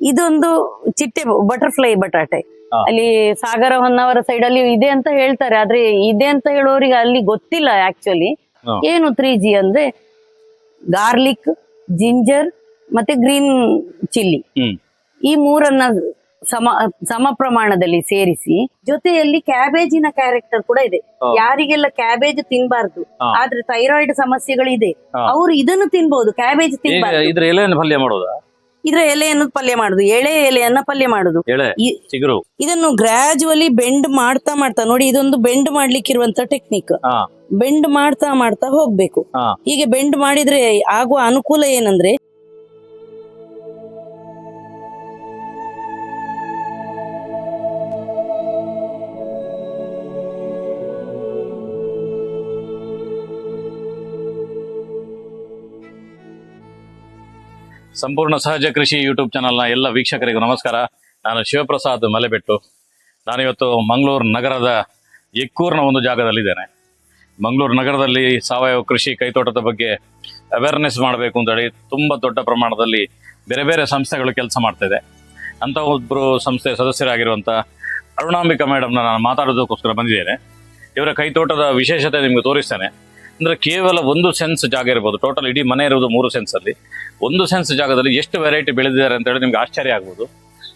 ಇದೊಂದು ಚಿಟ್ಟೆ ಬಟರ್ಫ್ಲೈ ಬಟಾಟೆ. ಅಲ್ಲಿ ಸಾಗರ ಹೊನ್ನವರ ಸೈಡ್ ಅಲ್ಲಿ ಇದೆ ಅಂತ ಹೇಳ್ತಾರೆ. ಆದ್ರೆ ಇದೆ ಅಂತ ಹೇಳೋರಿಗೆ ಅಲ್ಲಿ ಗೊತ್ತಿಲ್ಲ ಆಕ್ಚುಲಿ ಏನು ತ್ರೀ ಜಿ ಅಂದ್ರೆ ಗಾರ್ಲಿಕ್ ಜಿಂಜರ್ ಮತ್ತೆ ಗ್ರೀನ್ ಚಿಲ್ಲಿ ಈ ಮೂರನ್ನ ಸಮ ಸಮ ಪ್ರಮಾಣದಲ್ಲಿ ಸೇರಿಸಿ ಜೊತೆಯಲ್ಲಿ ಕ್ಯಾಬೇಜಿನ ಕ್ಯಾರೆಕ್ಟರ್ ಕೂಡ ಇದೆ. ಯಾರಿಗೆಲ್ಲ ಕ್ಯಾಬೇಜ್ ತಿನ್ಬಾರ್ದು ಆದ್ರೆ ಥೈರಾಯ್ಡ್ ಸಮಸ್ಯೆಗಳಿದೆ ಇದೆ ಅವರು ಇದನ್ನು ತಿನ್ಬಹುದು ಕ್ಯಾಬೇಜ್ ತಿನ್ಬಾರ್ದು. ಇದ್ರ ಎಲೆಯನ್ನು ಪಲ್ಯ ಮಾಡೋದಾ? ಎಳೆ ಎಲೆಯನ್ನ ಪಲ್ಯ ಮಾಡುದು. ಎಳೆ ಈ- ಚಿಗುರು. ಇದನ್ನು ಗ್ರಾಜುವಲಿ ಬೆಂಡ್ ಮಾಡ್ತಾ ಮಾಡ್ತಾ ನೋಡಿ ಇದೊಂದು ಬೆಂಡ್ ಮಾಡ್ಲಿಕ್ಕೆ ಇರುವಂತ ಟೆಕ್ನಿಕ್ ಹಾ. ಬೆಂಡ್ ಮಾಡ್ತಾ ಮಾಡ್ತಾ ಹೋಗ್ಬೇಕು. ಹಾ. ಹೀಗೆ ಬೆಂಡ್ ಮಾಡಿದ್ರೆ ಆಗುವ ಅನುಕೂಲ ಏನಂದ್ರೆ ಸಂಪೂರ್ಣ ಸಹಜ ಕೃಷಿ ಯೂಟ್ಯೂಬ್ ಚಾನಲ್ನ ಎಲ್ಲ ವೀಕ್ಷಕರಿಗೂ ನಮಸ್ಕಾರ. ನಾನು ಶಿವಪ್ರಸಾದ್ ಮಲೆಬೆಟ್ಟು. ನಾನಿವತ್ತು ಮಂಗಳೂರು ನಗರದ ಎಕ್ಕೂರ್ನ ಒಂದು ಜಾಗದಲ್ಲಿದ್ದೇನೆ. ಮಂಗಳೂರು ನಗರದಲ್ಲಿ ಸಾವಯವ ಕೃಷಿ ಕೈತೋಟದ ಬಗ್ಗೆ ಅವೇರ್ನೆಸ್ ಮಾಡಬೇಕು ಅಂತೇಳಿ ತುಂಬ ದೊಡ್ಡ ಪ್ರಮಾಣದಲ್ಲಿ ಬೇರೆ ಬೇರೆ ಸಂಸ್ಥೆಗಳು ಕೆಲಸ ಮಾಡ್ತಿದೆ. ಅಂತ ಒಬ್ಬರು ಸಂಸ್ಥೆ ಸದಸ್ಯರಾಗಿರುವಂಥ ಅರುಣಾಂಬಿಕಾ ಮೇಡಮ್ನ ನಾನು ಮಾತಾಡೋದಕ್ಕೋಸ್ಕರ ಬಂದಿದ್ದೇನೆ. ಇವರ ಕೈತೋಟದ ವಿಶೇಷತೆ ನಿಮಗೆ ತೋರಿಸ್ತೇನೆ. ಅಂದರೆ ಕೇವಲ ಒಂದು ಸೆನ್ಸ್ ಜಾಗ ಇರ್ಬೋದು. ಟೋಟಲ್ ಇಡೀ ಮನೆ ಇರುವುದು ಮೂರು ಸೆನ್ಸಲ್ಲಿ ಒಂದು ಸೆನ್ಸ್ ಜಾಗದಲ್ಲಿ ಎಷ್ಟು ವೆರೈಟಿ ಬೆಳೆದಿದ್ದಾರೆ ಅಂತ ಹೇಳಿ ನಿಮ್ಗೆ ಆಶ್ಚರ್ಯ ಆಗ್ಬೋದು.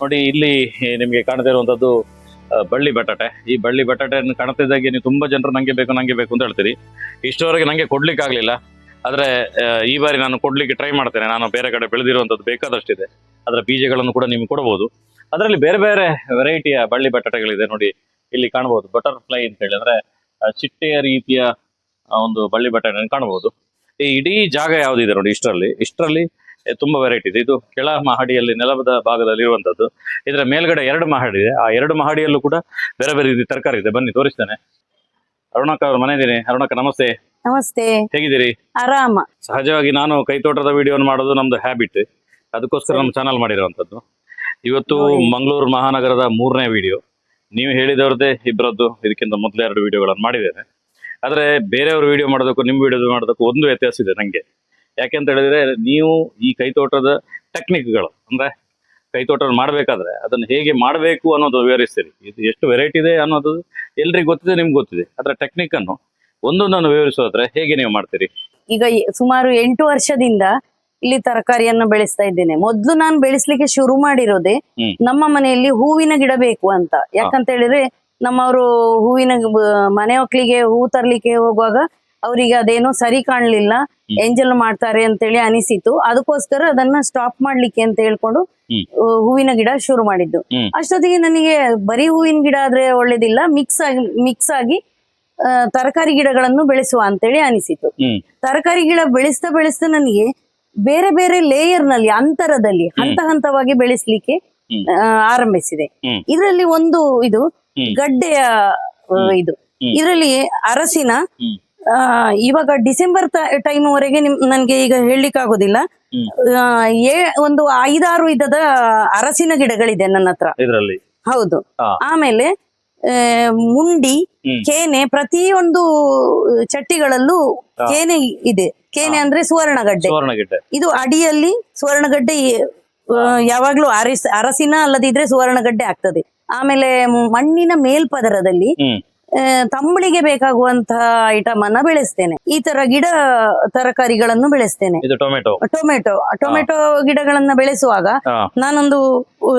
ನೋಡಿ, ಇಲ್ಲಿ ನಿಮಗೆ ಕಾಣದೇ ಇರುವಂಥದ್ದು ಬಳ್ಳಿ ಬಟಾಟೆ. ಈ ಬಳ್ಳಿ ಬಟಾಟೆಯನ್ನು ಕಾಣ್ತಿದ್ದಾಗೆ ನೀವು ತುಂಬ ಜನರು ನಂಗೆ ಬೇಕು ನಂಗೆ ಬೇಕು ಅಂತ ಹೇಳ್ತೀರಿ. ಇಷ್ಟವರೆಗೆ ನನಗೆ ಕೊಡ್ಲಿಕ್ಕೆ ಆಗಲಿಲ್ಲ. ಆದರೆ ಈ ಬಾರಿ ನಾನು ಕೊಡ್ಲಿಕ್ಕೆ ಟ್ರೈ ಮಾಡ್ತೇನೆ. ನಾನು ಬೇರೆ ಕಡೆ ಬೆಳೆದಿರುವಂಥದ್ದು ಬೇಕಾದಷ್ಟಿದೆ. ಅದರ ಬೀಜಗಳನ್ನು ಕೂಡ ನಿಮ್ಗೆ ಕೊಡಬಹುದು ಅದರಲ್ಲಿ ಬೇರೆ ಬೇರೆ ವೆರೈಟಿಯ ಬಳ್ಳಿ ಬಟಾಟೆಗಳಿದೆ. ನೋಡಿ, ಇಲ್ಲಿ ಕಾಣಬಹುದು ಬಟರ್ಫ್ಲೈ ಅಂತ ಹೇಳಿ. ಅಂದ್ರೆ ಚಿಟ್ಟೆಯ ರೀತಿಯ ಒಂದು ಬಳ್ಳಿ ಬಟಾಟೆಯನ್ನು ಕಾಣಬಹುದು ಈ ಇಡೀ ಜಾಗ ಯಾವುದಿದೆ ನೋಡಿ ಇಷ್ಟರಲ್ಲಿ? ಇಷ್ಟರಲ್ಲಿ ತುಂಬಾ ವೆರೈಟಿ ಇದೆ. ಇದು ಕೆಳ ಮಹಡಿಯಲ್ಲಿ ನೆಲದ ಭಾಗದಲ್ಲಿ ಇರುವಂತದ್ದು ಇದರ ಮೇಲ್ಗಡೆ ಎರಡು ಮಹಡಿ ಇದೆ. ಆ ಎರಡು ಮಹಡಿಯಲ್ಲೂ ಕೂಡ ಬೇರೆ ಬೇರೆ ರೀತಿ ತರಕಾರಿ ಇದೆ. ಬನ್ನಿ ತೋರಿಸ್ತೇನೆ. ಅರುಣಕ್ಕ ಅವ್ರ ಮನೆ ಇದ್ದೀನಿ ಅರುಣಕ್ಕ ನಮಸ್ತೆ. ನಮಸ್ತೆ. ಹೇಗಿದ್ದೀರಿ? ಆರಾಮ. ಸಹಜವಾಗಿ ನಾನು ಕೈತೋಟದ ವಿಡಿಯೋ ಮಾಡೋದು ನಮ್ದು ಹ್ಯಾಬಿಟ್ ಅದಕ್ಕೋಸ್ಕರ ನಮ್ಮ ಚಾನಲ್ ಮಾಡಿರುವಂತದ್ದು. ಇವತ್ತು. ಮಂಗಳೂರು ಮಹಾನಗರದ ಮೂರನೇ ವಿಡಿಯೋ ನೀವು ಹೇಳಿದವ್ರದ್ದೇ ಇಬ್ಬರದ್ದು ಇದಕ್ಕಿಂತ ಮೊದಲೇ ಎರಡು ವಿಡಿಯೋಗಳನ್ನು ಮಾಡಿದ್ದೇನೆ. ಆದರೆ ಬೇರೆಯವ್ರ ವಿಡಿಯೋ ಮಾಡೋದಕ್ಕೂ ನಿಮ್ಮ ವಿಡಿಯೋ ಮಾಡೋದಕ್ಕೂ ಒಂದು ವ್ಯತ್ಯಾಸ ಇದೆ ನನಗೆ ಯಾಕೆಂತ ಹೇಳಿದ್ರೆ ನೀವು ಈ ಕೈತೋಟದ ಟೆಕ್ನಿಕ್ಗಳು ಅಂದ್ರೆ ಕೈತೋಟ ಮಾಡಬೇಕಾದ್ರೆ ಅದನ್ನು ಹೇಗೆ ಮಾಡಬೇಕು ಅನ್ನೋದು ವಿವರಿಸ್ತೀರಿ. ಇದು ಎಷ್ಟು ವೆರೈಟಿ ಇದೆ ಅನ್ನೋದು ಎಲ್ರಿಗೂ ಗೊತ್ತಿದೆ ನಿಮ್ಗೆ ಗೊತ್ತಿದೆ. ಅದರ ಟೆಕ್ನಿಕ್ ಅನ್ನು ಒಂದೊಂದನ್ನು ವಿವರಿಸೋದ್ರೆ ಹೇಗೆ ನೀವು ಮಾಡ್ತೀರಿ? ಈಗ ಸುಮಾರು ಎಂಟು ವರ್ಷದಿಂದ ಇಲ್ಲಿ ತರಕಾರಿಯನ್ನು ಬೆಳೆಸ್ತಾ ಇದ್ದೇನೆ. ಮೊದ್ಲು ನಾನು ಬೆಳೆಸ್ಲಿಕ್ಕೆ ಶುರು ಮಾಡಿರೋದೆ ನಮ್ಮ ಮನೆಯಲ್ಲಿ ಹೂವಿನ ಗಿಡ ಬೇಕು ಅಂತ. ಯಾಕಂತ ಹೇಳಿದ್ರೆ ನಮ್ಮವರು ಹೂವಿನ ಮನೆ ಒಕ್ಲಿಗೆ ಹೂ ತರ್ಲಿಕ್ಕೆ ಹೋಗುವಾಗ ಅವರಿಗೆ ಅದೇನೋ ಸರಿ ಕಾಣ್ಲಿಲ್ಲ. ಎಂಜಲ್ ಮಾಡ್ತಾರೆ ಅಂತೇಳಿ ಅನಿಸಿತು ಅದಕ್ಕೋಸ್ಕರ ಅದನ್ನ ಸ್ಟಾಪ್ ಮಾಡ್ಲಿಕ್ಕೆ ಅಂತ ಹೇಳ್ಕೊಂಡು. ಹೂವಿನ ಗಿಡ ಶುರು ಮಾಡಿದ್ದು. ಅಷ್ಟೊತ್ತಿಗೆ ನನಗೆ ಬರೀ ಹೂವಿನ ಗಿಡ ಆದ್ರೆ ಒಳ್ಳೇದಿಲ್ಲ ಮಿಕ್ಸ್ ಆಗಿ ಮಿಕ್ಸ್ ಆಗಿ ತರಕಾರಿ ಗಿಡಗಳನ್ನು ಬೆಳೆಸುವ ಅಂತೇಳಿ ಅನಿಸಿತು ತರಕಾರಿ ಗಿಡ ಬೆಳೆಸ್ತಾ ಬೆಳೆಸ್ತಾ ನನಗೆ ಬೇರೆ ಬೇರೆ ಲೇಯರ್ನಲ್ಲಿ ಅಂತರದಲ್ಲಿ ಹಂತ ಹಂತವಾಗಿ ಬೆಳೆಸ್ಲಿಕ್ಕೆ ಆರಂಭಿಸಿದೆ. ಇದರಲ್ಲಿ ಒಂದು ಇದು. ಗಡ್ಡೆಯ ಇದು. ಇದರಲ್ಲಿ ಅರಸಿನ ಇವಾಗ ಡಿಸೆಂಬರ್ ಟೈಮ್ ವರೆಗೆ ನಿಮ್ ನನ್ಗೆ ಈಗ ಹೇಳಲಿಕ್ಕೆ ಆಗೋದಿಲ್ಲ ಆ, ಏ ಒಂದು ಐದಾರು ವಿಧದ ಅರಸಿನ ಗಿಡಗಳಿದೆ ನನ್ನ ಹತ್ರ. ಹೌದು. ಆಮೇಲೆ ಮುಂಡಿ. ಕೇನೆ ಪ್ರತಿಯೊಂದು ಚಟ್ಟಿಗಳಲ್ಲೂ. ಕೇನೆ ಇದೆ. ಕೇನೆ ಅಂದ್ರೆ ಸುವರ್ಣಗಡ್ಡೆ. ಇದು ಅಡಿಯಲ್ಲಿ ಸುವರ್ಣಗಡ್ಡೆ ಯಾವಾಗ್ಲೂ ಅರಸ್ ಅರಸಿನ ಅಲ್ಲದಿದ್ರೆ ಸುವರ್ಣಗಡ್ಡೆ ಆಗ್ತದೆ. ಆಮೇಲೆ ಮಣ್ಣಿನ ಮೇಲ್ಪದರದಲ್ಲಿ ತಂಬಳಿಗೆ ಬೇಕಾಗುವಂತಹ ಐಟಮ್ ಅನ್ನ ಬೆಳೆಸ್ತೇನೆ. ಈ ತರ ಗಿಡ ತರಕಾರಿಗಳನ್ನು ಬೆಳೆಸ್ತೇನೆ. ಟೊಮೆಟೊ. ಟೊಮೆಟೊ. ಟೊಮೆಟೊ ಗಿಡಗಳನ್ನ ಬೆಳೆಸುವಾಗ ನಾನೊಂದು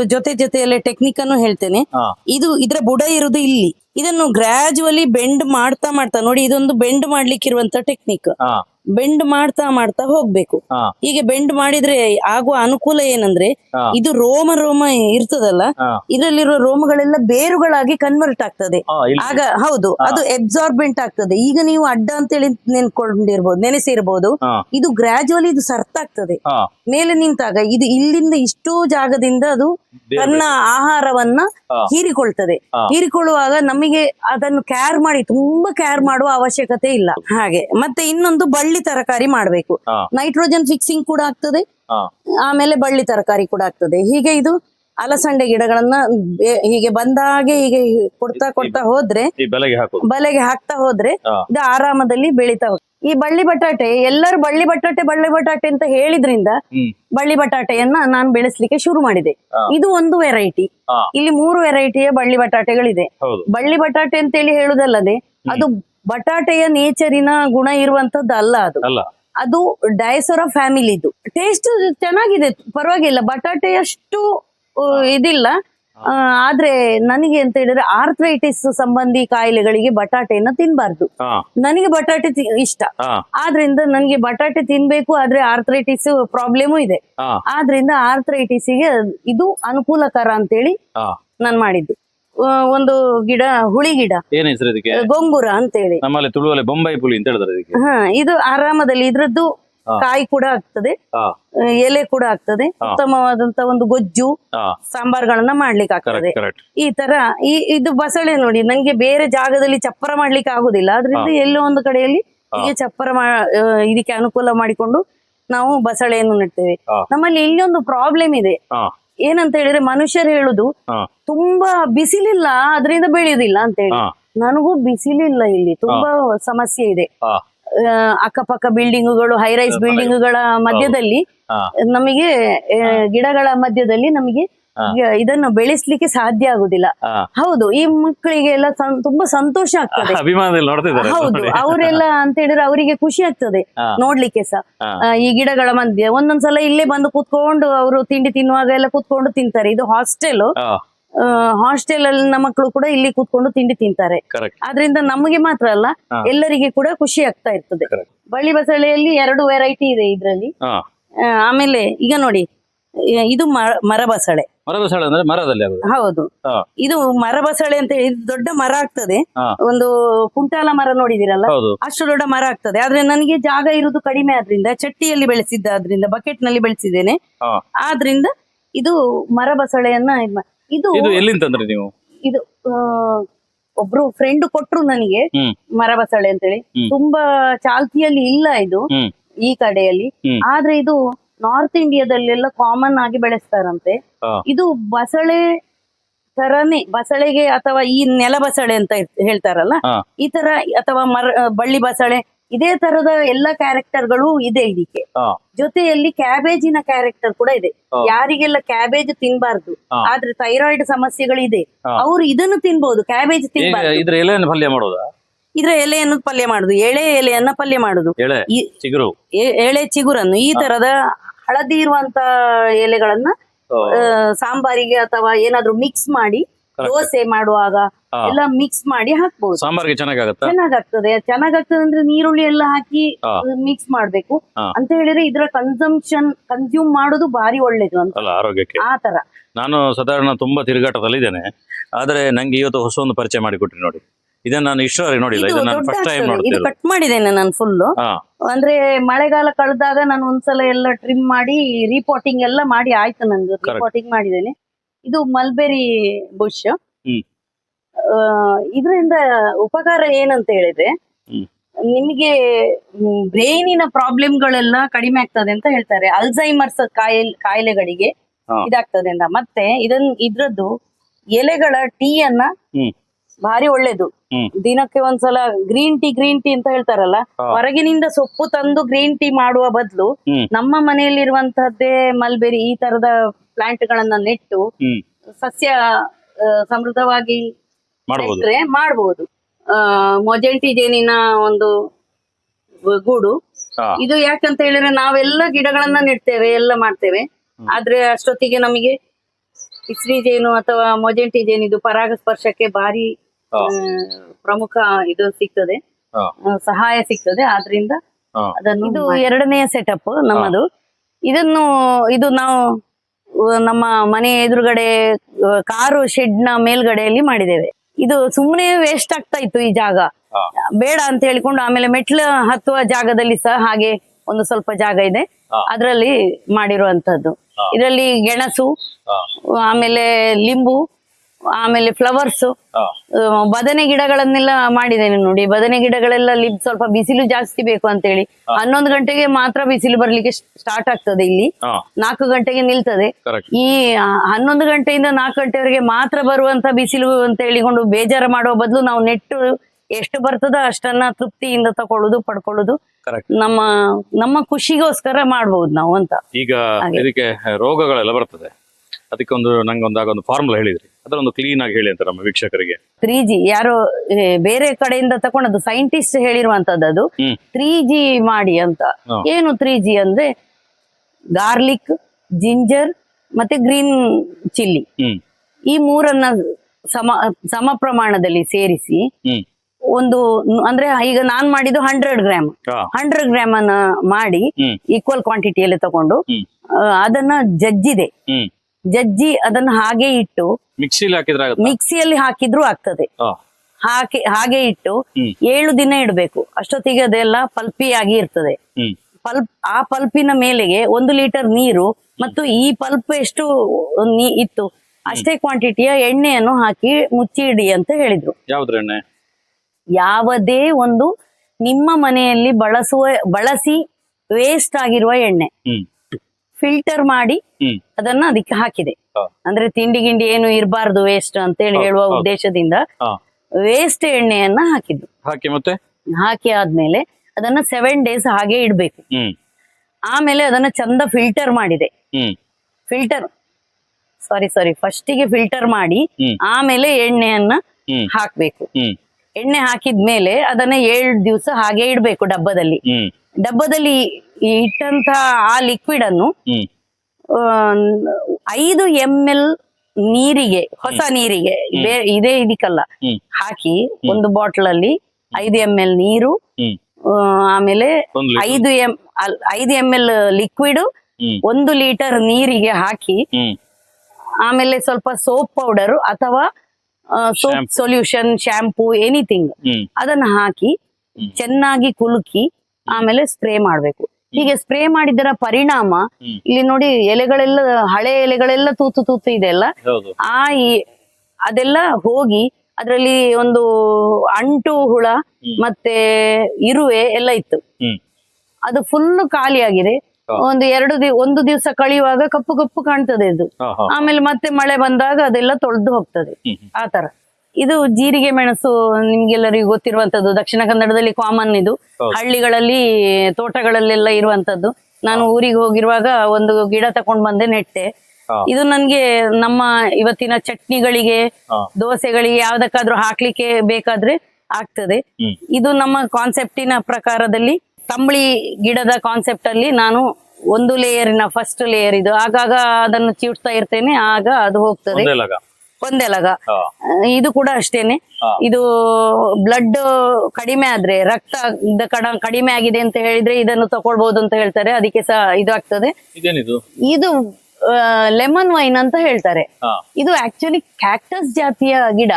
ಜೊತೆ ಜೊತೆಯಲ್ಲೇ ಟೆಕ್ನಿಕ್ ಅನ್ನು ಹೇಳ್ತೇನೆ. ಇದು ಇದ್ರ ಬುಡ ಇರುವುದು ಇಲ್ಲಿ. ಇದನ್ನು ಗ್ರಾಜುವಲಿ ಬೆಂಡ್ ಮಾಡ್ತಾ ಮಾಡ್ತಾ ನೋಡಿ ಇದೊಂದು ಬೆಂಡ್ ಮಾಡ್ಲಿಕ್ಕಿರುವಂತ ಟೆಕ್ನಿಕ್ ಹಾ. ಬೆಂಡ್ ಮಾಡ್ತಾ ಮಾಡ್ತಾ ಹೋಗ್ಬೇಕು. ಹೀಗೆ ಬೆಂಡ್ ಮಾಡಿದ್ರೆ ಆಗುವ ಅನುಕೂಲ ಏನಂದ್ರೆ ಇದು ರೋಮ ರೋಮ ಇರ್ತದಲ್ಲ ಇದರಲ್ಲಿರುವ ರೋಮಗಳೆಲ್ಲ ಬೇರುಗಳಾಗಿ ಕನ್ವರ್ಟ್ ಆಗ್ತದೆ. ಆಗ ಹೌದು ಅದು ಎಬ್ಸಾರ್ಬೆಂಟ್ ಆಗ್ತದೆ. ಈಗ ನೀವು ಅಡ್ಡ ಅಂತೇಳಿ ನೆನ್ಕೊಂಡಿರ್ಬೋದು ನೆನೆಸಿರ್ಬೋದು. ಇದು ಗ್ರಾಜುವಲಿ ಇದು ಸರ್ತಾಗ್ತದೆ. ಮೇಲೆ ನಿಂತಾಗ ಇದು ಇಲ್ಲಿಂದ ಇಷ್ಟೋ ಜಾಗದಿಂದ ಅದು ತನ್ನ ಆಹಾರವನ್ನ. ಹೀರಿಕೊಳ್ತದೆ. ಹೀರಿಕೊಳ್ಳುವಾಗ ನಮಗೆ ಅದನ್ನು ಕ್ಯಾರ್ ಮಾಡಿ ತುಂಬಾ ಕ್ಯಾರ್ ಮಾಡುವ ಅವಶ್ಯಕತೆ ಇಲ್ಲ. ಹಾಗೆ. ಮತ್ತೆ ಇನ್ನೊಂದು ಬಳ್ಳಿ ತರಕಾರಿ ಮಾಡಬೇಕು. ನೈಟ್ರೋಜನ್ ಫಿಕ್ಸಿಂಗ್ ಕೂಡ ಆಗ್ತದೆ. ಆಮೇಲೆ ಬಳ್ಳಿ ತರಕಾರಿ ಕೂಡ ಆಗ್ತದೆ. ಹೀಗೆ ಇದು ಅಲಸಂಡೆ ಗಿಡಗಳನ್ನ ಹೀಗೆ ಬಂದಾಗೆ ಹೀಗೆ ಕೊಡ್ತಾ ಕೊಡ್ತಾ ಹೋದ್ರೆ ಬೆಲೆಗೆ ಹಾಕ್ತಾ ಹೋದ್ರೆ ಇದು ಆರಾಮದಲ್ಲಿ ಬೆಳೀತಾ ಹೋಗುತ್ತೆ. ಈ ಬಳ್ಳಿ ಬಟಾಟೆ ಎಲ್ಲರೂ ಬಳ್ಳಿ ಬಟಾಟೆ ಬಳ್ಳಿ ಬಟಾಟೆ ಅಂತ ಹೇಳಿದ್ರಿಂದ ಬಳ್ಳಿ ಬಟಾಟೆಯನ್ನ ನಾನು ಬೆಳೆಸ್ಲಿಕ್ಕೆ ಶುರು ಮಾಡಿದೆ. ಇದು ಒಂದು ವೆರೈಟಿ ಇಲ್ಲಿ ಮೂರು ವೆರೈಟಿಯ ಬಳ್ಳಿ ಬಟಾಟೆಗಳಿದೆ. ಬಳ್ಳಿ ಬಟಾಟೆ ಅಂತೇಳಿ ಹೇಳುದಲ್ಲದೆ ಅದು ಬಟಾಟೆಯ ನೇಚರಿನ ಗುಣ ಇರುವಂತದ್ದು ಅಲ್ಲ ಅದು. ಅಲ್ಲ. ಅದು ಡಯಸೋರ ಫ್ಯಾಮಿಲಿದು ಟೇಸ್ಟ್ ಚೆನ್ನಾಗಿದೆ ಪರವಾಗಿಲ್ಲ. ಬಟಾಟೆ ಅಷ್ಟು ಇದಿಲ್ಲ. ಆದ್ರೆ ನನಗೆ ಅಂತ ಹೇಳಿದ್ರೆ ಆರ್ಥ್ರೈಟಿಸ್ ಸಂಬಂಧಿ ಕಾಯಿಲೆಗಳಿಗೆ ಬಟಾಟೆಯನ್ನ ತಿನ್ಬಾರ್ದು. ನನಗೆ ಬಟಾಟೆ ಇಷ್ಟ. ಆದ್ರಿಂದ ನನಗೆ ಬಟಾಟೆ ತಿನ್ಬೇಕು ಆದ್ರೆ ಆರ್ಥ್ರೈಟಿಸ್ ಪ್ರಾಬ್ಲಮು ಇದೆ. ಆದ್ರಿಂದ ಆದ್ರಿಂದ ಆರ್ಥ್ರೈಟಿಸ್ಗೆ ಇದು ಅನುಕೂಲಕರ ಅಂತೇಳಿ ನಾನು ಮಾಡಿದ್ದು. ಒಂದು ಗಿಡ ಹುಳಿ ಗಿಡ. ಏನ್ ಹೆಸರು ಇದಕ್ಕೆ? ಗೊಂಗುರ ಅಂತೇಳಿ. ನಮ್ಮಲ್ಲಿ ತುಳುವಲ್ಲಿ ಬೊಂಬೈ ಪುಳಿ ಅಂತ ಹೇಳಿದ್ರೆ ಇದಕ್ಕೆ. ಹಾ ಇದು ಆರಾಮದಲ್ಲಿ ಇದ್ರದ್ದು ಕಾಯಿ ಕೂಡ ಆಗ್ತದೆ. ಎಲೆ ಕೂಡ ಆಗ್ತದೆ. ಉತ್ತಮವಾದಂತ ಒಂದು ಗೊಜ್ಜು ಸಾಂಬಾರ್ಗಳನ್ನ ಮಾಡ್ಲಿಕ್ಕೆ ಆಗ್ತದೆ. ಈ ತರ ಈ ಇದು ಬಸಳೆ ನೋಡಿ ನಂಗೆ ಬೇರೆ ಜಾಗದಲ್ಲಿ ಚಪ್ಪರ ಮಾಡ್ಲಿಕ್ಕೆ ಆಗುದಿಲ್ಲ. ಅದರಿಂದ ಎಲ್ಲೋ ಒಂದು ಕಡೆಯಲ್ಲಿ. ಹೀಗೆ ಚಪ್ಪರ ಇದಕ್ಕೆ ಅನುಕೂಲ ಮಾಡಿಕೊಂಡು ನಾವು ಬಸಳೆಯನ್ನು ನೆಡ್ತೇವೆ. ನಮ್ಮಲ್ಲಿ ಇಲ್ಲಿ ಒಂದು ಪ್ರಾಬ್ಲಮ್ ಇದೆ ಏನಂತ ಹೇಳಿದ್ರೆ ಮನುಷ್ಯರು ಹೇಳುದು ತುಂಬಾ ಬಿಸಿಲಿಲ್ಲ ಅದರಿಂದ ಬೆಳೆಯುದಿಲ್ಲ ಅಂತ ಹೇಳಿ. ನನಗೂ ಬಿಸಿಲಿಲ್ಲ ಇಲ್ಲಿ ತುಂಬಾ ಸಮಸ್ಯೆ ಇದೆ. ಆ, ಅಕ್ಕಪಕ್ಕ ಬಿಲ್ಡಿಂಗುಗಳು ಹೈ. ರೈಸ್ ಬಿಲ್ಡಿಂಗುಗಳ ಮಧ್ಯದಲ್ಲಿ ನಮಗೆ ಗಿಡಗಳ ಮಧ್ಯದಲ್ಲಿ ನಮಗೆ ಇದನ್ನು ಬೆಳೆಸ್ಲಿಕ್ಕೆ ಸಾಧ್ಯ ಆಗುದಿಲ್ಲ. ಹೌದು ಈ ಮಕ್ಕಳಿಗೆಲ್ಲ ಎಲ್ಲ ತುಂಬಾ ಸಂತೋಷ ಆಗ್ತದೆ. ಹೌದು ಅವರೆಲ್ಲ ಅಂತ ಹೇಳಿದ್ರೆ ಅವರಿಗೆ ಖುಷಿ ಆಗ್ತದೆ. ನೋಡ್ಲಿಕ್ಕೆ ಸಹ. ಈ ಗಿಡಗಳ ಮಧ್ಯೆ ಒಂದೊಂದ್ಸಲ ಇಲ್ಲೇ ಬಂದು ಕೂತ್ಕೊಂಡು ಅವರು ತಿಂಡಿ ತಿನ್ನುವಾಗ ಎಲ್ಲ ಕೂತ್ಕೊಂಡು ತಿಂತಾರೆ. ಇದು ಹಾಸ್ಟೆಲ್. ಹಾಸ್ಟೆಲ್ ಅಲ್ಲಿ ಮಕ್ಕಳು ಕೂಡ ಇಲ್ಲಿ ಕೂತ್ಕೊಂಡು ತಿಂಡಿ ತಿಂತಾರೆ. ಆದ್ರಿಂದ ನಮಗೆ ಮಾತ್ರ ಅಲ್ಲ. ಎಲ್ಲರಿಗೆ ಕೂಡ ಖುಷಿ ಆಗ್ತಾ ಇರ್ತದೆ. ಬಳ್ಳಿ ಬಸಳೆಯಲ್ಲಿ ಎರಡು ವೆರೈಟಿ ಇದೆ ಇದರಲ್ಲಿ. ಆ, ಆಮೇಲೆ ಈಗ ನೋಡಿ ಇದು ಮರ- ಮರ ಬಸಳೆ. ಮರದ ಸಳ ಅಂದ್ರೆ ಮರದಲ್ಲಿ ಹೌದು. ಹಾ. ಇದು ಮರ ಬಸಳೆ ಅಂತ ಹೇಳಿ ಇದು ದೊಡ್ಡ ಮರ ಆಗ್ತದೆ. ಹಾ. ಒಂದು ಕುಂಟಾಲ ಮರ ನೋಡಿದಿರಲ್ಲ ಹೌದು. ಅಷ್ಟು ದೊಡ್ಡ ಮರ ಆಗ್ತದೆ. ಆದ್ರೆ ನನಗೆ ಜಾಗ ಇರುವುದು ಕಡಿಮೆ ಆದ್ರಿಂದ ಚಟ್ಟಿಯಲ್ಲಿ ಬೆಳೆಸಿದ್ದ ಆದ್ರಿಂದ ಬಕೆಟ್ನಲ್ಲಿ ಬೆಳೆಸಿದ್ದೇನೆ. ಹಾ. ಆದ್ರಿಂದ ಇದು ಮರ ಬಸಳೆಯನ್ನ ಇದ್ ಮಾ- ಇದು ಇದು ಎಲ್ಲಿಂದ ತಂದ್ರಿ ನೀವು? ಇದು ಆ, ಒಬ್ರು ಫ್ರೆಂಡ್ ಕೊಟ್ರು ನನಗೆ ಮರಬಸಳೆ ಮರ ಬಸಳೆ ಅಂತೇಳಿ. ಹ್ಮ್. ತುಂಬಾ ಚಾಲ್ತಿಯಲ್ಲಿ ಇಲ್ಲ ಇದು ಹ್ಮ್. ಈ ಕಡೆಯಲ್ಲಿ. ಹ್ಮ್. ಆದ್ರೆ ಇದು ನಾರ್ತ್ ಇಂಡಿಯಾದಲ್ಲೆಲ್ಲ ಕಾಮನ್ ಆಗಿ ಬೆಳೆಸ್ತಾರಂತೆ. ಇದು ಬಸಳೆ ತರನೇ ಬಸಳೆಗೆ ಅಥವಾ ಈ ನೆಲ ಬಸಳೆ ಅಂತ ಹೇಳ್ತಾರಲ್ಲ? ಈ ತರ ಅಥವಾ ಮರ ಬಳ್ಳಿ ಬಸಳೆ ಇದೇ ತರದ ಎಲ್ಲ ಕ್ಯಾರೆಕ್ಟರ್ಗಳು ಇದೆ ಇದಕ್ಕೆ. ಜೊತೆಯಲ್ಲಿ ಕ್ಯಾಬೇಜಿನ ಕ್ಯಾರೆಕ್ಟರ್ ಕೂಡ ಇದೆ. ಯಾರಿಗೆಲ್ಲ ಕ್ಯಾಬೇಜ್ ತಿನ್ಬಾರ್ದು ಆದ್ರೆ ಥೈರಾಯ್ಡ್ ಸಮಸ್ಯೆಗಳು ಇದೆ ಅವ್ರು ಇದನ್ನು ತಿನ್ಬಹುದು ಕ್ಯಾಬೇಜ್ ತಿನ್ಬಾರ್ದು. ಇದ್ರ ಎಲೆಯನ್ನು ಪಲ್ಯ ಮಾಡೋದಾ ಎಳೆ ಎಲೆಯನ್ನ ಪಲ್ಯ ಮಾಡುದು. ಎಳೆ ಈ ಚಿಗುರು. ಎ- ಎಳೆ ಚಿಗುರನ್ನು ಈ ತರದ ಹಳದಿ ಇರುವಂತ ಎಲೆಗಳನ್ನ ಆ, ಸಾಂಬಾರಿಗೆ ಅಥವಾ ಏನಾದ್ರೂ ಮಿಕ್ಸ್ ಮಾಡಿ Correct. ದೋಸೆ ಮಾಡುವಾಗ ಹಾ. ಎಲ್ಲ ಮಿಕ್ಸ್ ಮಾಡಿ ಹಾಕ್ಬಹುದು ಸಾಂಬಾರ್ಗೆ ಚೆನ್ನಾಗಾಗತ್ತಾ? ಚೆನ್ನಾಗಾಗ್ತದೆ. ಚೆನ್ನಾಗಾಗ್ತದೆ ಅಂದ್ರೆ ನೀರುಳ್ಳಿ ಎಲ್ಲ ಹಾಕಿ ಹಾ. ಮಿಕ್ಸ್ ಮಾಡ್ಬೇಕು. ಹಾ. ಅಂತ ಹೇಳಿದ್ರೆ ಇದ್ರ ಕನ್ಸಂಪ್ಷನ್ ಕನ್ಸ್ಯೂಮ್ ಮಾಡುದು ಭಾರಿ ಒಳ್ಳೇದು ಅಂತ. ಅಲ್ಲ ಆರೋಗ್ಯಕ್ಕೆ. ಆ ತರ. ನಾನು ಸಾಧಾರಣ ತುಂಬಾ ತಿರುಗಾಟದಲ್ಲಿ ಇದ್ದೇನೆ ಆದ್ರೆ ನಂಗೆ ಇವತ್ತು ಹೊಸ ಒಂದು ಪರಿಚಯ ಮಾಡಿಕೊಟ್ರಿ ನೋಡಿ. ಇದನ್ನ ನಾನು ಇಷ್ಟರವರೆಗೆ ನೋಡಿಲ್ಲ ಇದು ಇದನ್ನ ನಾನು ಫಸ್ಟ್ ಟೈಮ್. ಇದು ನೋಡ್ತಿರೋದು ಕಟ್ ಮಾಡಿದ್ದೇನೆ ನಾನು ಫುಲ್ ಹಾ ಅಂದ್ರೆ ಮಳೆಗಾಲ ಕಳೆದಾಗ ನಾನು ಒಂದ್ಸಲ ಎಲ್ಲ ಟ್ರಿಮ್ ಮಾಡಿ ರಿಪೋರ್ಟಿಂಗ್ ಎಲ್ಲ ಮಾಡಿ ಆಯ್ತು ನಂದು Correct. ರಿಪೋರ್ಟಿಂಗ್ ಮಾಡಿದ್ದೇನೆ ಇದು ಮಲ್ಬೆರಿ ಬುಷ್ ಹ್ಮ್. ಇದರಿಂದ ಉಪಕಾರ ಏನಂತ ಹೇಳಿದ್ರೆ ಹ್ಮ್. ನಿಮಗೆ ಬ್ರೈನಿನ ಪ್ರಾಬ್ಲಮ್ಗಳೆಲ್ಲ ಕಡಿಮೆ ಆಗ್ತದೆ ಅಂತ ಹೇಳ್ತಾರೆ ಅಲ್ಝೈಮರ್ಸ್ ಕಾಯಿಲೆ ಕಾಯಿಲೆಗಳಿಗೆ ಹಾ. ಇದಾಗ್ತದೆ ಅಂತ ಮತ್ತೆ ಇದನ್ ಇದ್ರದ್ದು ಎಲೆಗಳ ಟೀ ಅನ್ನ ಹ್ಮ್ ಭಾರಿ ಒಳ್ಳೇದು. ದಿನಕ್ಕೆ ಒಂದ್ಸಲ ಗ್ರೀನ್ ಟೀ ಗ್ರೀನ್ ಟೀ ಅಂತ ಹೇಳ್ತಾರಲ್ಲ ಹೊರಗಿನಿಂದ ಸೊಪ್ಪು ತಂದು ಗ್ರೀನ್ ಟೀ ಮಾಡುವ ಬದಲು ನಮ್ಮ ಮನೆಯಲ್ಲಿರುವಂತಹದ್ದೇ ಮಲ್ಬೆರಿ ಈ ತರದ ಪ್ಲಾಂಟ್ ಗಳನ್ನ ನೆಟ್ಟು ಸಸ್ಯ ಸಮೃದ್ಧವಾಗಿ ನೆಟ್ರೆ ಮಾಡಬಹುದು ಮೊಜೆಂಟಿ ಜೇನಿನ ಒಂದು ಗೂಡು. ಇದು ಯಾಕಂತ ಹೇಳಿದ್ರೆ ನಾವೆಲ್ಲ ಗಿಡಗಳನ್ನ ನೆಡ್ತೇವೆ ಎಲ್ಲ ಮಾಡ್ತೇವೆ. ಆದ್ರೆ ಅಷ್ಟೊತ್ತಿಗೆ ನಮಗೆ ಇಸ್ರಿ ಜೇನು ಅಥವಾ ಮೊಜೆಂಟಿ ಜೇನಿದು ಇದು ಪರಾಗಸ್ಪರ್ಶಕ್ಕೆ ಭಾರಿ ಪ್ರಮುಖ ಇದು ಸಿಗ್ತದೆ. ಸಹಾಯ ಸಿಗ್ತದೆ. ಆದ್ರಿಂದ ಅದನ್ನು ಇದು ಎರಡನೆಯ ಸೆಟಪ್ ನಮ್ಮದು. ಇದನ್ನು ಇದು ನಾವು ನಮ್ಮ ಮನೆ ಎದುರುಗಡೆ ಕಾರು ಶೆಡ್ನ ಮೇಲ್ಗಡೆಯಲ್ಲಿ ಮಾಡಿದ್ದೇವೆ. ಇದು ಸುಮ್ಮನೆ ವೇಸ್ಟ್ ಆಗ್ತಾ ಇತ್ತು ಈ ಜಾಗ. ಬೇಡ ಅಂತ ಹೇಳಿಕೊಂಡು ಆಮೇಲೆ ಮೆಟ್ಲು ಹತ್ತುವ ಜಾಗದಲ್ಲಿ ಸಹ ಹಾಗೆ ಒಂದು ಸ್ವಲ್ಪ ಜಾಗ ಇದೆ. ಅದರಲ್ಲಿ ಮಾಡಿರುವಂತದ್ದು. ಇದರಲ್ಲಿ ಗೆಣಸು ಆಮೇಲೆ ಲಿಂಬು ಆಮೇಲೆ ಫ್ಲವರ್ಸ್ ಬದನೆ ಗಿಡಗಳನ್ನೆಲ್ಲ ಮಾಡಿದ್ದೇನೆ ನೋಡಿ. ಬದನೆ ಗಿಡಗಳೆಲ್ಲ ಸ್ವಲ್ಪ ಬಿಸಿಲು ಜಾಸ್ತಿ ಬೇಕು ಅಂತ ಹೇಳಿ ಹನ್ನೊಂದು ಗಂಟೆಗೆ ಮಾತ್ರ ಬಿಸಿಲು ಬರ್ಲಿಕ್ಕೆ ಸ್ಟಾರ್ಟ್ ಆಗ್ತದೆ ಇಲ್ಲಿ. ನಾಲ್ಕು ಗಂಟೆಗೆ ನಿಲ್ತದೆ. ಈ ಹನ್ನೊಂದು ಗಂಟೆಯಿಂದ ನಾಲ್ಕು ಗಂಟೆವರೆಗೆ ಮಾತ್ರ ಬರುವಂತ ಬಿಸಿಲು ಅಂತ ಹೇಳಿಕೊಂಡು ಬೇಜಾರು ಮಾಡುವ ಬದಲು ನಾವು ನೆಟ್ಟು ಎಷ್ಟು ಬರ್ತದ ಅಷ್ಟನ್ನ ತೃಪ್ತಿಯಿಂದ ತಕೊಳ್ಳುದು ಪಡ್ಕೊಳ್ಳುದು. ನಮ್ಮ ನಮ್ಮ ಖುಷಿಗೋಸ್ಕರ ಮಾಡಬಹುದು ನಾವು ಅಂತ. ಈಗ ಇದಕ್ಕೆ ರೋಗಗಳೆಲ್ಲ ಬರ್ತದೆ. ಅದಕ್ಕೆ ಒಂದು ನಂಗೆ ಒಂದಾಗ ಒಂದು ಫಾರ್ಮುಲಾ ಹೇಳಿದ್ರಿ. ಅದರ ಒಂದು ಕ್ಲೀನ್ ಆಗಿ ಹೇಳಿ ಅಂತ ನಮ್ಮ ವೀಕ್ಷಕರಿಗೆ. ತ್ರೀ ಜಿ ಯಾರೋ ಏ, ಬೇರೆ ಕಡೆಯಿಂದ ತಕೊಂಡದ್ದು ಸೈಂಟಿಸ್ಟ್ ಹೇಳಿರುವಂತದ್ದು ಅದು. ಹ್ಮ್. ತ್ರೀ ಜಿ ಮಾಡಿ ಅಂತ. ಹಾ. ಏನು ತ್ರೀ ಜಿ ಅಂದ್ರೆ? ಗಾರ್ಲಿಕ್ ಜಿಂಜರ್ ಮತ್ತೆ ಗ್ರೀನ್ ಚಿಲ್ಲಿ ಹ್ಮ್. ಈ ಮೂರನ್ನ ಸಮ ಸಮ ಪ್ರಮಾಣದಲ್ಲಿ ಸೇರಿಸಿ ಹ್ಮ್. ಒಂದು ನು- ಅಂದ್ರೆ ಈಗ ನಾನ್ ಮಾಡಿದ್ದು ಹಂಡ್ರೆಡ್ ಗ್ರಾಮ್ ಹಾ. ಹಂಡ್ರೆಡ್ ಗ್ರಾಮ್ ಅನ್ನ ಮಾಡಿ ಹ್ಮ್. ಈಕ್ವಲ್ ಕ್ವಾಂಟಿಟಿಯಲ್ಲಿ ತಗೊಂಡು ಹ್ಮ್. ಆ, ಅದನ್ನ ಜಜ್ಜಿದೆ. ಹ್ಮ್. ಜಜ್ಜಿ ಅದನ್ನ ಹಾಗೆ ಇಟ್ಟು ಮಿಕ್ಸಿಲಿ ಹಾಕಿದ್ರೆ ಮಿಕ್ಸಿಯಲ್ಲಿ ಹಾಕಿದ್ರು ಆಗ್ತದೆ. ಹಾಕಿ ಹಾಗೆ ಇಟ್ಟು. ಏಳು ದಿನ ಇಡಬೇಕು. ಅಷ್ಟೊತ್ತಿಗೆ ಅದೆಲ್ಲ ಪಲ್ಪಿ ಆಗಿ ಇರ್ತದೆ ಪಲ್ಪ್ ಆ ಪಲ್ಪಿನ ಮೇಲೆಗೆ ಒಂದು ಲೀಟರ್ ನೀರು ಮತ್ತು ಈ ಪಲ್ಪ್ ಎಷ್ಟು ಇತ್ತು ಅಷ್ಟೇ ಕ್ವಾಂಟಿಟಿಯ ಎಣ್ಣೆಯನ್ನು ಹಾಕಿ ಮುಚ್ಚಿ ಇಡಿ ಅಂತ ಹೇಳಿದ್ರು. ಎಣ್ಣೆ? ಯಾವುದೇ ಒಂದು ನಿಮ್ಮ ಮನೆಯಲ್ಲಿ ಬಳಸುವ ಬಳಸಿ ವೇಸ್ಟ್ ಆಗಿರುವ ಎಣ್ಣೆ. ಫಿಲ್ಟರ್ ಮಾಡಿ ಅದನ್ನ ಅದಕ್ಕೆ ಹಾಕಿದೆ. ಅಂದ್ರೆ ತಿಂಡಿ ಗಿಂಡಿ ಏನು ಇರಬಾರ್ದು ವೇಸ್ಟ್ ಅಂತ ಹೇಳಿ ಹೇಳುವ ಉದ್ದೇಶದಿಂದ ವೇಸ್ಟ್ ಎಣ್ಣೆಯನ್ನ ಹಾಕಿದ್ದು. ಹಾಕಿ ಮತ್ತೆ? ಹಾಕಿ ಆದ್ಮೇಲೆ ಅದನ್ನ ಸೆವೆನ್ ಡೇಸ್ ಹಾಗೆ ಇಡಬೇಕು. ಆಮೇಲೆ ಅದನ್ನ ಚಂದ ಫಿಲ್ಟರ್ ಮಾಡಿದೆ. ಫಿಲ್ಟರ್ ಸಾರಿ ಸಾರಿ ಫಸ್ಟಿಗೆ ಫಿಲ್ಟರ್ ಮಾಡಿ ಆಮೇಲೆ ಎಣ್ಣೆಯನ್ನ ಹಾಕ್ಬೇಕು. ಹ್ಮ್ ಹಾಕಿದ ಮೇಲೆ ಅದನ್ನ ಏಳು ದಿವಸ ಹಾಗೆ ಇಡಬೇಕು ಡಬ್ಬದಲ್ಲಿ. ಡಬ್ಬದಲ್ಲಿ ಇಟ್ಟಂತ ಆ ಲಿಕ್ವಿಡ್ ಅನ್ನು ಐದು ಎಂ ಎಲ್ ನೀರಿಗೆ ಹೊಸ ನೀರಿಗೆ ಇದೇ ಇದಕ್ಕಲ್ಲ ಹಾಕಿ ಒಂದು ಬಾಟ್ಲ್ ಅಲ್ಲಿ ಐದು ಎಂ ಎಲ್ ನೀರು ಆಮೇಲೆ. ಐದು ಎಂ ಐದು ಎಂ ಎಲ್ ಲಿಕ್ವಿಡ್ ಒಂದು ಲೀಟರ್ ನೀರಿಗೆ ಹಾಕಿ ಆಮೇಲೆ ಸ್ವಲ್ಪ ಸೋಪ್ ಪೌಡರ್ ಅಥವಾ ಸೋಪ್ ಸೊಲ್ಯೂಷನ್ ಶಾಂಪೂ ಎನಿಥಿಂಗ್ ಅದನ್ನ ಹಾಕಿ ಚೆನ್ನಾಗಿ ಕುಲುಕಿ ಆಮೇಲೆ ಸ್ಪ್ರೇ ಮಾಡ್ಬೇಕು. ಹೀಗೆ ಸ್ಪ್ರೇ ಮಾಡಿದರ ಪರಿಣಾಮ ಇಲ್ಲಿ ನೋಡಿ ಎಲೆಗಳೆಲ್ಲ ಹಳೆ ಎಲೆಗಳೆಲ್ಲ ತೂತು ತೂತು ಇದೆ ಅಲ್ಲ? ಹೌದು. ಆ ಅದೆಲ್ಲ ಹೋಗಿ ಅದರಲ್ಲಿ ಒಂದು ಅಂಟು ಹುಳ ಮತ್ತೆ ಇರುವೆ ಎಲ್ಲ ಇತ್ತು. ಅದು ಫುಲ್ ಖಾಲಿಯಾಗಿದೆ. ಒಂದು ಎರಡು ದಿ ಒಂದು ದಿವಸ ಕಳಿಯುವಾಗ ಕಪ್ಪು ಕಪ್ಪು ಕಾಣ್ತದೆ ಇದು. ಆಮೇಲೆ ಮತ್ತೆ ಮಳೆ ಬಂದಾಗ ಅದೆಲ್ಲ ತೊಳೆದು ಹೋಗ್ತದೆ. ಹ್ಮ್ ಹ್ಮ್. ಆ ತರ ಇದು ಜೀರಿಗೆ ಮೆಣಸು ನಿಮ್ಗೆಲ್ಲರಿಗೂ ಗೊತ್ತಿರುವಂತದ್ದು ದಕ್ಷಿಣ ಕನ್ನಡದಲ್ಲಿ ಕಾಮನ್ ಇದು. ಹಳ್ಳಿಗಳಲ್ಲಿ ತೋಟಗಳಲ್ಲೆಲ್ಲ ಇರುವಂತದ್ದು ನಾನು ಊರಿಗೆ ಹೋಗಿರುವಾಗ ಒಂದು ಗಿಡ ತಕೊಂಡ್ ಬಂದೆ ನೆಟ್ಟೆ. ಇದು ನನ್ಗೆ ನಮ್ಮ ಇವತ್ತಿನ ಚಟ್ನಿಗಳಿಗೆ ದೋಸೆಗಳಿಗೆ ಯಾವ್ದಕ್ಕಾದ್ರೂ ಹಾಕ್ಲಿಕ್ಕೆ ಬೇಕಾದ್ರೆ ಆಗ್ತದೆ. ಇದು ನಮ್ಮ ಕಾನ್ಸೆಪ್ಟಿನ ಪ್ರಕಾರದಲ್ಲಿ ತಂಬಳಿ ಗಿಡದ ಕಾನ್ಸೆಪ್ಟ್ ಅಲ್ಲಿ ನಾನು ಒಂದು ಲೇಯರಿನ ಫಸ್ಟ್ ಲೇಯರ್ ಇದು. ಆಗಾಗ ಅದನ್ನು ಚೀಟ್ತಾ ಇರ್ತೇನೆ ಆಗ ಅದು ಹೋಗ್ತದೆ. ಒಂದೇ ಲಗ. ಒಂದೆಲಗ ಇದು ಕೂಡ ಅಷ್ಟೇನೆ. ಇದು ಬ್ಲಡ್ ಕಡಿಮೆ ಆದ್ರೆ ರಕ್ತ ಕಡ ಕಡಿಮೆ ಆಗಿದೆ ಅಂತ ಹೇಳಿದ್ರೆ ಇದನ್ನು ತಕೊಳ್ಬಹುದು ಅಂತ ಹೇಳ್ತಾರೆ. ಅದಕ್ಕೆ ಸಹ ಇದು ಆಗ್ತದೆ. ಇದು ಲೆಮನ್ ವೈನ್ ಅಂತ ಹೇಳ್ತಾರೆ. ಇದು ಆಕ್ಚುಲಿ ಕ್ಯಾಕ್ಟಸ್ ಜಾತಿಯ ಗಿಡ.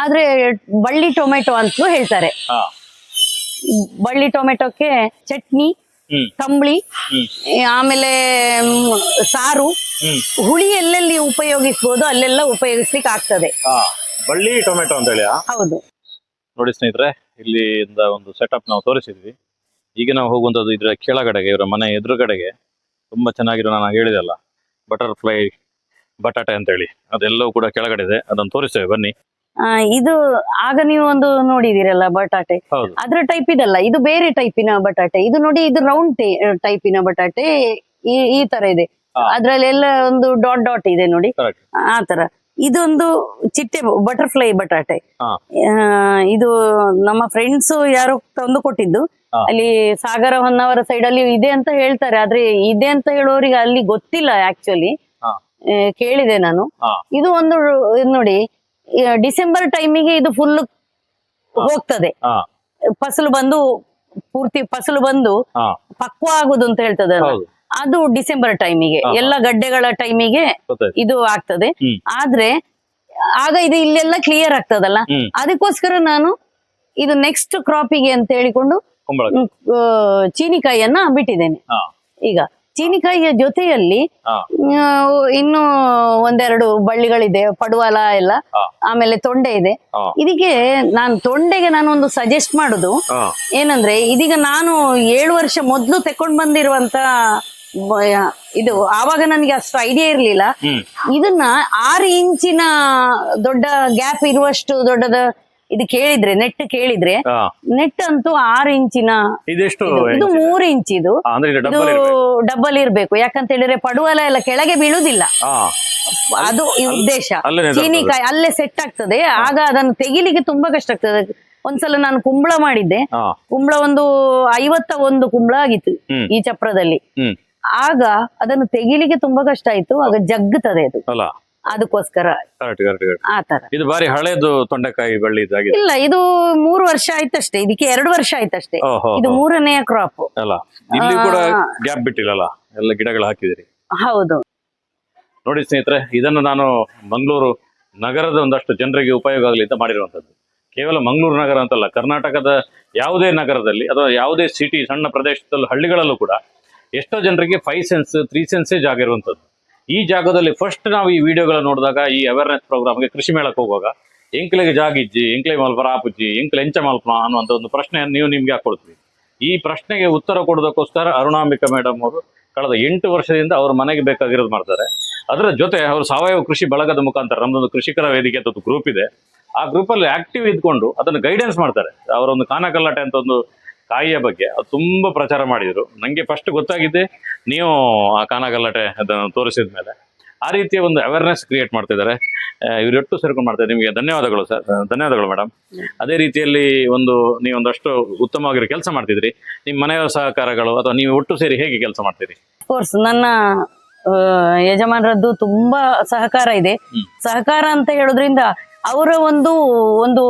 ಆದ್ರೆ ಬಳ್ಳಿ ಟೊಮೆಟೊ ಅಂತಲೂ ಹೇಳ್ತಾರೆ. ಬಳ್ಳಿ ಟೊಮೆಟೊಕ್ಕೆ ಚಟ್ನಿ ತಂಬಳಿ ಆಮೇಲೆ ಸಾರು. ಹುಳಿ ಎಲ್ಲೆಲ್ಲಿ ಉಪಯೋಗಿಸ್ಬೋದು ಅಲ್ಲೆಲ್ಲ ಉಪಯೋಗಿಸ್ಲಿಕ್ಕೆ ಆಗ್ತದೆ. ಬಳ್ಳಿ ಟೊಮೆಟೊ ಅಂತ ಹೇಳಿ ಹೌದು. ನೋಡಿ ಸ್ನೇಹಿತರೆ ಇಲ್ಲಿಂದ ಒಂದು ಸೆಟಪ್ ನಾವು ತೋರಿಸಿದ್ವಿ. ಈಗ ನಾವು ಹೋಗುವಂಥದ್ದು ಇದರ ಕೆಳಗಡೆಗೆ ಇವರ ಮನೆ ಎದುರುಗಡೆಗೆ. ತುಂಬಾ ಚೆನ್ನಾಗಿರೋ ನಾನು ಹೇಳಿದೆಲ್ಲ ಬಟರ್ಫ್ಲೈ ಬಟಾಟೆ ಅಂತೇಳಿ. ಅದೆಲ್ಲವೂ ಕೂಡ ಕೆಳಗಡೆ ಇದೆ. ಅದನ್ನು ತೋರಿಸ್ತೇವೆ ಬನ್ನಿ. ಇದು ಆಗ ನೀವು ಒಂದು ನೋಡಿದಿರಲ್ಲ ಬಟಾಟೆ. ಅದ್ರ ಟೈಪ್ ಇದಲ್ಲ ಇದು ಬೇರೆ ಟೈಪಿನ ಬಟಾಟೆ. ಇದು ನೋಡಿ ಇದು ರೌಂಡ್ ಟೈಪಿನ ಬಟಾಟೆ ಈ ಈ ತರ ಇದೆ. ಅದ್ರಲ್ಲಿ ಅದ್ರಲ್ಲೆಲ್ಲ ಒಂದು ಡಾಟ್ ಡಾಟ್ ಇದೆ ನೋಡಿ. ಆ ತರ. ಇದೊಂದು ಚಿಟ್ಟೆ ಬಟರ್ಫ್ಲೈ ಬಟಾಟೆ. ಆ, ಇದು ನಮ್ಮ ಫ್ರೆಂಡ್ಸ್ ಯಾರು ತಂದು ಕೊಟ್ಟಿದ್ದು. ಅಲ್ಲಿ ಸಾಗರ ಹೊನ್ನವರ ಸೈಡ್ ಅಲ್ಲಿ ಇದೆ ಅಂತ ಹೇಳ್ತಾರೆ. ಆದ್ರೆ ಇದೆ ಅಂತ ಹೇಳೋರಿಗೆ ಅಲ್ಲಿ ಗೊತ್ತಿಲ್ಲ ಆಕ್ಚುಲಿ ಕೇಳಿದೆ ನಾನು. ಇದು ಒಂದು ನೋಡಿ ಡಿಸೆಂಬರ್ ಟೈಮಿಗೆ ಇದು ಫುಲ್ ಹೋಗ್ತದೆ. ಫಸಲು ಬಂದು ಪೂರ್ತಿ ಫಸಲು ಬಂದು ಪಕ್ವ ಆಗುದು ಅಂತ ಹೇಳ್ತದೆ ಅದು ಡಿಸೆಂಬರ್ ಟೈಮಿಗೆ. ಎಲ್ಲ ಗಡ್ಡೆಗಳ ಟೈಮಿಗೆ ಇದು ಆಗ್ತದೆ. ಆದ್ರೆ ಆಗ ಇದು ಇಲ್ಲೆಲ್ಲ ಕ್ಲಿಯರ್ ಆಗ್ತದಲ್ಲ? ಅದಕ್ಕೋಸ್ಕರ ನಾನು ಇದು ನೆಕ್ಸ್ಟ್ ಕ್ರಾಪಿಗೆ ಅಂತ ಹೇಳಿಕೊಂಡು ಚೀನಿಕಾಯಿಯನ್ನ ಬಿಟ್ಟಿದ್ದೇನೆ. ಈಗ ಚೀನಿಕಾಯಿಯ ಜೊತೆಯಲ್ಲಿ. ಇನ್ನು ಒಂದೆರಡು ಬಳ್ಳಿಗಳಿದೆ ಪಡುವಲ ಎಲ್ಲ ಆಮೇಲೆ ತೊಂಡೆ ಇದೆ. ಇದಕ್ಕೆ ನಾನು ತೊಂಡೆಗೆ ನಾನು ಒಂದು ಸಜೆಸ್ಟ್ ಮಾಡುದು ಏನಂದ್ರೆ ಇದೀಗ ನಾನು ಏಳು ವರ್ಷ ಮೊದಲು ತಕೊಂಡ್ ಬಂದಿರುವಂತ ಇದು ಆವಾಗ ನನಗೆ ಅಷ್ಟು ಐಡಿಯಾ ಇರ್ಲಿಲ್ಲ. ಇದನ್ನ ಆರು ಇಂಚಿನ ದೊಡ್ಡ ಗ್ಯಾಪ್ ಇರುವಷ್ಟು ದೊಡ್ಡದ ಇದು ಕೇಳಿದ್ರೆ ನೆಟ್ ಕೇಳಿದ್ರೆ ನೆಟ್ ಅಂತೂ ಆರು ಇಂಚಿನ ಇದೆಷ್ಟು ಇದು. ಮೂರು ಇಂಚ್ ಇದು. ಇದು ಡಬ್ಬಲ್ ಇರ್ಬೇಕು. ಡಬಲ್ ಇರ್ಬೇಕು. ಯಾಕಂತ ಹೇಳಿದ್ರೆ ಪಡುವಲ ಎಲ್ಲ ಕೆಳಗೆ ಬೀಳುದಿಲ್ಲ. ಅದು ಉದ್ದೇಶ. ಚೀನಿಕಾಯಿ ಅಲ್ಲೇ ಸೆಟ್ ಆಗ್ತದೆ. ಆಗ ಅದನ್ನು ತೆಗಿಲಿಕ್ಕೆ ತುಂಬಾ ಕಷ್ಟ ಆಗ್ತದೆ. ಒಂದ್ಸಲ ನಾನು ಕುಂಬಳ ಮಾಡಿದ್ದೆ. ಕುಂಬಳ ಒಂದು ಐವತ್ತ ಒಂದು ಕುಂಬಳ ಆಗಿತ್ತು ಈ ಚಪ್ರದಲ್ಲಿ. ಆಗ ಅದನ್ನು ತೆಗಿಲಿಕ್ಕೆ ತುಂಬಾ ಕಷ್ಟ ಆಯ್ತು. ಆಗ ಜಗ್ಗುತ್ತದೆ ಅದು. ಅದಕ್ಕೋಸ್ಕರ. ಕರೆಕ್ಟ್ ಕರೆಕ್ಟ್ ಕರೆಕ್ಟ್ ಆ ತರ. ಇದು ಬಾರಿ ಹಳೇದು ತೊಂಡೆಕಾಯಿ ಬಳ್ಳಿ ಇದಾಗಿದೆ ಇಲ್ಲ ಇದು ಮೂರು ವರ್ಷ ಆಯ್ತಷ್ಟೇ. ಇದಕ್ಕೆ ಎರಡು ವರ್ಷ ಆಯ್ತಷ್ಟೇ. ಓಹೋ ಇದು ಮೂರನೆಯ ಕ್ರಾಪ್ ಅಲ್ಲ ಇಲ್ಲಿ ಕೂಡ ಗ್ಯಾಪ್ ಬಿಟ್ಟಿಲ್ಲಲ್ಲ? ಎಲ್ಲ ಗಿಡಗಳು ಹಾಕಿದಿರಿ ಹೌದು. ನೋಡಿ ಸ್ನೇಹಿತರೆ ಇದನ್ನು ನಾನು ಮಂಗಳೂರು ನಗರದ ಒಂದಷ್ಟು ಜನರಿಗೆ ಉಪಯೋಗ ಆಗಲಿ ಅಂತ ಮಾಡಿರುವಂತದ್ದು ಕೇವಲ ಮಂಗಳೂರು ನಗರ ಅಂತಲ್ಲ ಕರ್ನಾಟಕದ ಯಾವುದೇ ನಗರದಲ್ಲಿ ಅಥವಾ ಯಾವುದೇ ಸಿಟಿ ಸಣ್ಣ ಪ್ರದೇಶದಲ್ಲೂ ಹಳ್ಳಿಗಳಲ್ಲೂ ಕೂಡ ಎಷ್ಟೋ ಜನರಿಗೆ ಫೈವ್ ಸೆನ್ಸ್ ತ್ರೀ ಸೆನ್ಸೇ ಜಾಗ ಇರುವಂಥದ್ದು ಈ ಜಾಗದಲ್ಲಿ ಫಸ್ಟ್ ನಾವು ಈ ವಿಡಿಯೋಗಳ ನೋಡಿದಾಗ ಈ ಅವೇರ್ನೆಸ್ ಪ್ರೋಗ್ರಾಮ್ಗೆ ಕೃಷಿ ಮೇಳಕ್ಕೆ ಹೋಗುವಾಗ ಎಂಕ್ಲೆಗೆ ಜಾಗಿಜ್ಜಿ ಎಂಕ್ಲೆ ಮಲ್ಪರ ಆಪುಜ್ಜಿ ಎಂಕ್ಲೆ ಎಂಚ ಮಲ್ಪನ ಅನ್ನುವಂಥ ಒಂದು ಪ್ರಶ್ನೆಯನ್ನು ನೀವು ನಿಮ್ಗೆ ಹಾಕೊಳ್ತೀವಿ ಈ ಪ್ರಶ್ನೆಗೆ ಉತ್ತರ ಕೊಡೋದಕ್ಕೋಸ್ಕರ ಅರುಣಾಂಬಿಕಾ ಮೇಡಮ್ ಅವರು ಕಳೆದ ಎಂಟು ವರ್ಷದಿಂದ ಅವರು ಮನೆಗೆ ಬೇಕಾಗಿರೋದು ಮಾಡ್ತಾರೆ. ಅದರ ಜೊತೆ ಅವರು ಸಾವಯವ ಕೃಷಿ ಬಳಗದ ಮುಖಾಂತರ ನಮ್ಮದೊಂದು ಕೃಷಿಕರ ವೇದಿಕೆ ಅಂತ ಒಂದು ಗ್ರೂಪ್ ಇದೆ. ಆ ಗ್ರೂಪಲ್ಲಿ ಆಕ್ಟಿವ್ ಇದ್ಕೊಂಡು ಅದನ್ನು ಗೈಡೆನ್ಸ್ ಮಾಡ್ತಾರೆ. ಅವರೊಂದು ಕಾನಕಲ್ಲಾಟೆ ಅಂತ ಒಂದು ಕಾಯಿಯ ಬಗ್ಗೆ ಅದು ತುಂಬ ಪ್ರಚಾರ ಮಾಡಿದರು. ನನಗೆ ಫಸ್ಟ್ ಗೊತ್ತಾಗಿದ್ದೆ ನೀವು ಆ ಕಾನಗಲ್ಲಟೆ ಅದನ್ನು ತೋರಿಸಿದ ಮೇಲೆ. ಆ ರೀತಿಯ ಒಂದು ಅವೇರ್ನೆಸ್ ಕ್ರಿಯೇಟ್ ಮಾಡ್ತಿದ್ದಾರೆ. ಇವರೊಟ್ಟು ಸೇರ್ಕೊಂಡು ಮಾಡ್ತಾರೆ. ನಿಮಗೆ ಧನ್ಯವಾದಗಳು ಸರ್. ಧನ್ಯವಾದಗಳು ಮೇಡಮ್ ಅದೇ ರೀತಿಯಲ್ಲಿ ಒಂದು ನೀವೊಂದಷ್ಟು ಉತ್ತಮವಾಗಿರೋ ಕೆಲಸ ಮಾಡ್ತಿದ್ರಿ. ನಿಮ್ಮ ಮನೆಯವರ ಸಹಕಾರಗಳು ಅಥವಾ ನೀವು ಒಟ್ಟು ಸೇರಿ ಹೇಗೆ ಕೆಲಸ ಮಾಡ್ತೀರಿ ಕೋರ್ಸ್ ನನ್ನ ಯಜಮಾನರದ್ದು ತುಂಬಾ ಸಹಕಾರ ಇದೆ. ಸಹಕಾರ ಅಂತ ಹೇಳೋದ್ರಿಂದ ಅವರ ಒಂದು ಒಂದು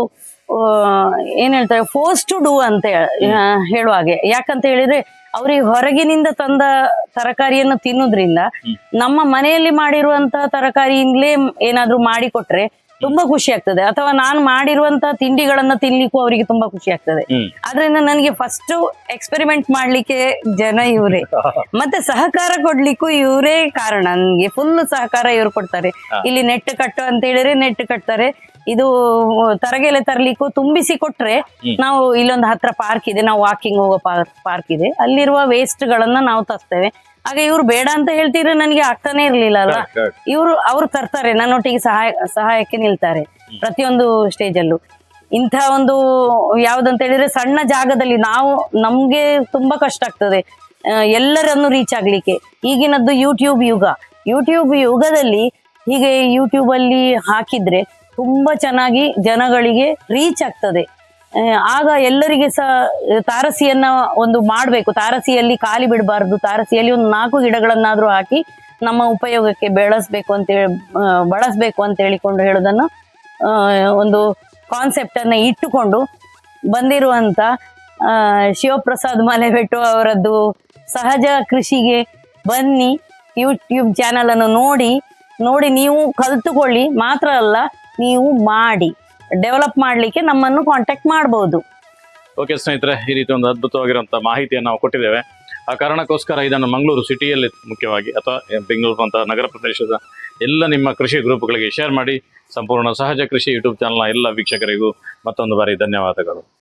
ಏನ್ ಹೇಳ್ತಾರೆ? ಫೋರ್ಸ್ ಟು ಡೂ ಅಂತ ಹೇಳ- ಹೇಳುವ ಹಾಗೆ. ಯಾಕಂತ ಹೇಳಿದ್ರೆ ಅವ್ರಿಗೆ ಹೊರಗಿನಿಂದ ತಂದ ತರಕಾರಿಯನ್ನು ತಿನ್ನೋದ್ರಿಂದ ನಮ್ಮ ಮನೆಯಲ್ಲಿ ಮಾಡಿರುವಂತ ತರಕಾರಿಯಿಂದಲೇ ಏನಾದ್ರೂ ಮಾಡಿಕೊಟ್ರೆ ತುಂಬಾ ಖುಷಿ ಆಗ್ತದೆ. ಅಥವಾ ನಾನು ಮಾಡಿರುವಂತ ತಿಂಡಿಗಳನ್ನ ತಿನ್ಲಿಕ್ಕೂ ಅವರಿಗೆ ತುಂಬಾ ಖುಷಿ ಆಗ್ತದೆ. ಅದರಿಂದ ಆದ್ರಿಂದ ನನಗೆ ಫಸ್ಟ್ ಎಕ್ಸ್ಪೆರಿಮೆಂಟ್ ಮಾಡ್ಲಿಕ್ಕೆ ಜನ ಇವರೇ. ಮತ್ತೆ ಸಹಕಾರ ಕೊಡ್ಲಿಕ್ಕೂ ಇವರೇ ಕಾರಣ. ನನ್ಗೆ ಫುಲ್ ಸಹಕಾರ ಇವ್ರು ಕೊಡ್ತಾರೆ. ಇಲ್ಲಿ ನೆಟ್ ಕಟ್ಟು ಅಂತ ಹೇಳಿದ್ರೆ ನೆಟ್ ಕಟ್ತಾರೆ. ಇದು ತರಗೆಲೆ ತರ್ಲಿಕ್ಕೂ ತುಂಬಿಸಿ ಕೊಟ್ರೆ ನಾವು ಇಲ್ಲೊಂದು ಹತ್ರ ಪಾರ್ಕ್ ಇದೆ ನಾವು ವಾಕಿಂಗ್ ಹೋಗೋ ಪಾರ್ಕ್ ಇದೆ. ಅಲ್ಲಿರುವ ವೇಸ್ಟ್ ಗಳನ್ನ ನಾವು ತರ್ತೇವೆ. ಆಗ ಇವ್ರು ಬೇಡ ಅಂತ ಹೇಳ್ತಿದ್ರೆ ನನಗೆ ಆಗ್ತಾನೆ ಇರ್ಲಿಲ್ಲ ಅಲ್ಲ ಇವ್ರು ಅವ್ರು ತರ್ತಾರೆ ನನ್ನೊಟ್ಟಿಗೆ ಸಹಾಯ ಸಹಾಯಕ್ಕೆ ನಿಲ್ತಾರೆ ಪ್ರತಿಯೊಂದು ಸ್ಟೇಜ್ ಅಲ್ಲೂ. ಇಂಥ ಒಂದು ಯಾವ್ದಂತ ಹೇಳಿದ್ರೆ ಸಣ್ಣ ಜಾಗದಲ್ಲಿ ನಾವು ನಮ್ಗೆ ತುಂಬಾ ಕಷ್ಟ ಆಗ್ತದೆ. ಎಲ್ಲರನ್ನು ರೀಚ್ ಆಗ್ಲಿಕ್ಕೆ. ಈಗಿನದ್ದು ಯೂಟ್ಯೂಬ್ ಯುಗ. ಯೂಟ್ಯೂಬ್ ಯುಗದಲ್ಲಿ ಹೀಗೆ ಯೂಟ್ಯೂಬ್ ಅಲ್ಲಿ ಹಾಕಿದ್ರೆ ತುಂಬಾ ಚೆನ್ನಾಗಿ ಜನಗಳಿಗೆ ರೀಚ್ ಆಗ್ತದೆ. ಆಗ ಎಲ್ಲರಿಗೆ ಸಹ ತಾರಸಿಯನ್ನ ಒಂದು ಮಾಡಬೇಕು. ತಾರಸಿಯಲ್ಲಿ ಖಾಲಿ ಬಿಡಬಾರ್ದು. ತಾರಸಿಯಲ್ಲಿ ಒಂದು ನಾಲ್ಕು ಗಿಡಗಳನ್ನಾದ್ರೂ ಹಾಕಿ ನಮ್ಮ ಉಪಯೋಗಕ್ಕೆ ಬೆಳೆಸ್ಬೇಕು ಅಂತ ಹೇಳಿ ಆ, ಬಳಸ್ಬೇಕು ಅಂತ ಹೇಳಿಕೊಂಡು ಹೇಳೋದನ್ನು ಒಂದು ಕಾನ್ಸೆಪ್ಟ್ ಅನ್ನ ಇಟ್ಟುಕೊಂಡು ಬಂದಿರುವಂತ ಶಿವಪ್ರಸಾದ್ ಮಲೆಬೆಟ್ಟು ಅವರದ್ದು ಸಹಜ ಕೃಷಿಗೆ ಬನ್ನಿ. ಯೂಟ್ಯೂಬ್ ಚಾನಲ್ ಅನ್ನು ನೋಡಿ ನೋಡಿ ನೀವು ಕಲ್ತುಕೊಳ್ಳಿ. ಮಾತ್ರ ಅಲ್ಲ ನೀವು ಮಾಡಿ ಡೆವಲಪ್ ಮಾಡಲಿಕ್ಕೆ ನಮ್ಮನ್ನು ಕಾಂಟ್ಯಾಕ್ಟ್ ಮಾಡಬಹುದು ಓಕೆ ಸ್ನೇಹಿತರೆ, ಈ ರೀತಿ ಒಂದು ಅದ್ಭುತವಾಗಿರುವಂತಹ ಮಾಹಿತಿಯನ್ನು ನಾವು ಕೊಟ್ಟಿದ್ದೇವೆ. ಆ ಕಾರಣಕ್ಕೋಸ್ಕರ ಇದನ್ನು ಮಂಗಳೂರು ಸಿಟಿಯಲ್ಲಿ ಮುಖ್ಯವಾಗಿ ಅಥವಾ ಬೆಂಗಳೂರು ಅಂತ ನಗರ ಪ್ರದೇಶದ ಎಲ್ಲ ನಿಮ್ಮ ಕೃಷಿ ಗ್ರೂಪ್ಗಳಿಗೆ ಶೇರ್ ಮಾಡಿ, ಸಂಪೂರ್ಣ ಸಹಜ ಕೃಷಿ ಯೂಟ್ಯೂಬ್ ಚಾನಲ್ನ ಎಲ್ಲ ವೀಕ್ಷಕರಿಗೂ ಮತ್ತೊಂದು ಬಾರಿ ಧನ್ಯವಾದಗಳು.